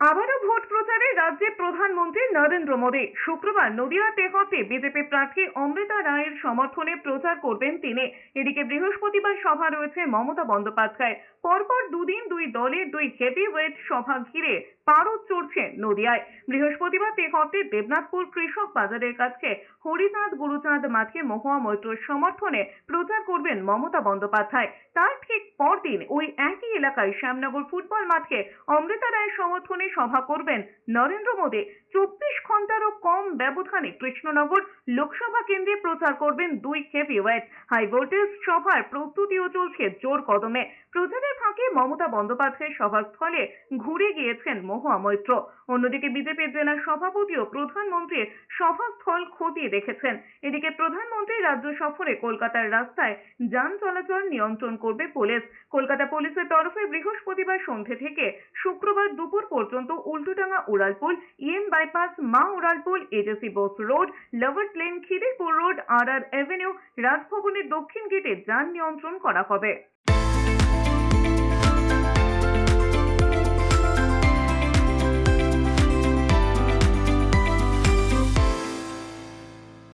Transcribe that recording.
আবারও ভোট প্রচারে রাজ্যে প্রধানমন্ত্রী নরেন্দ্র মোদী। শুক্রবার নদীয়া তেহতে বিজেপি প্রার্থী অমৃতা রায়ের সমর্থনে প্রচার করবেন তিনি। এদিকে বৃহস্পতিবার সভা রয়েছে মমতা বন্দ্যোপাধ্যায়। পরপর দুদিন দুই দলের দুই হেভি ওয়েট সভা ঘিরে পারদ চড়ছে নদিয়ায়। বৃহস্পতিবার তেহতে দেবনাথপুর কৃষক বাজারের কাছে হরিচাঁদ গুরুচাঁদ মাঠে মহুয়া মৈত্রর সমর্থনে প্রচার করবেন মমতা বন্দ্যোপাধ্যায়। তার ঠিক পরদিন ওই একই এলাকায় শ্যামনগর ফুটবল মাঠে অমৃতা রায়ের সমর্থনে সভা করবেন নরেন্দ্র মোদী। চব্বিশ ঘন্টারও কম ব্যবধানে কৃষ্ণনগর লোকসভা কেন্দ্রে প্রচার করবেন দুই হেভি ওয়েট হাই ভোল্টেজ সভার প্রস্তুতিও চলছে জোর কদমে। প্রচারের ফাঁকে মমতা বন্দ্যোপাধ্যায় সভাস্থলে ঘুরে গিয়েছেন মহুয়া মৈত্র। অন্যদিকে বিজেপির জেলা সভাপতিও প্রধানমন্ত্রীর সভাস্থল খতিয়ে দেখেছেন। এদিকে প্রধানমন্ত্রী রাজ্য সফরে কলকাতার রাস্তায় যান চলাচল নিয়ন্ত্রণ করবে পুলিশ। কলকাতা পুলিশের তরফে বৃহস্পতিবার সন্ধে থেকে শুক্রবার দুপুর পর্যন্ত উল্টোডাঙ্গা উড়ালপুল, ইএম বাইপাস, মা উড়ালপুল, AJC Bose road Lovers Lane Khidirpur road, আর আর এভিনিউ, রাজভবনের দক্ষিণ গেটে যান নিয়ন্ত্রণ করা হবে।